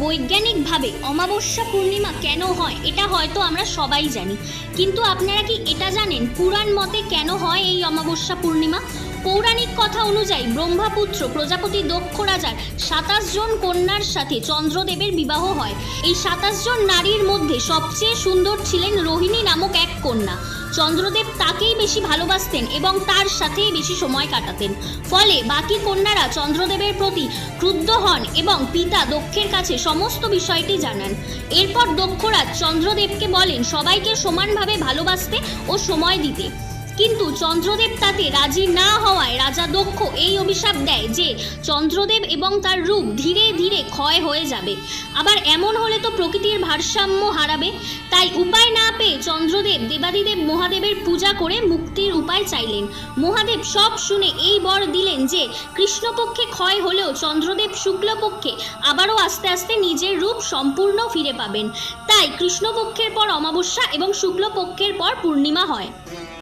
বৈজ্ঞানিকভাবে অমাবস্যা পূর্ণিমা কেন হয়, এটা হয়তো আমরা সবাই জানি। কিন্তু আপনারা কি এটা জানেন পুরাণ মতে কেন হয় এই অমাবস্যা পূর্ণিমা? পৌরাণিক কথা অনুযায়ী ব্রহ্মাপুত্র প্রজাপতি দক্ষ রাজার সাতাশ জন কন্যার সাথে চন্দ্রদেবের বিবাহ হয়। এই সাতাশ জন নারীর মধ্যে সবচেয়ে সুন্দর ছিলেন রোহিণী নামক এক কন্যা। চন্দ্রদেব তাকেই বেশি ভালোবাসতেন এবং তার সাথেই বেশি সময় কাটাতেন। ফলে বাকি কন্যারা চন্দ্রদেবের প্রতি ক্রুদ্ধ হন এবং পিতা দক্ষের কাছে সমস্ত বিষয়টি জানান। এরপর দক্ষরাজ চন্দ্রদেবকে বলেন, সবাইকে সমানভাবে ভালোবাসতে ও সময় দিতে। কিন্তু চন্দ্রদেব তাতে রাজি না হওয়ায় রাজা দক্ষ এই অভিশাপ দেয় যে চন্দ্রদেব এবং তার রূপ ধীরে ধীরে ক্ষয় হয়ে যাবে। আবার এমন হলে তো প্রকৃতির ভারসাম্য হারাবে। তাই উপায় না পেয়ে চন্দ্রদেব দেবাদিদেব মহাদেবের পূজা করে মুক্তির উপায় চাইলেন। মহাদেব সব শুনে এই বর দিলেন যে কৃষ্ণপক্ষে ক্ষয় হলেও চন্দ্রদেব শুক্লপক্ষে আবারও আস্তে আস্তে নিজের রূপ সম্পূর্ণ ফিরে পাবেন। তাই কৃষ্ণপক্ষের পর অমাবস্যা এবং শুক্লপক্ষের পর পূর্ণিমা হয়।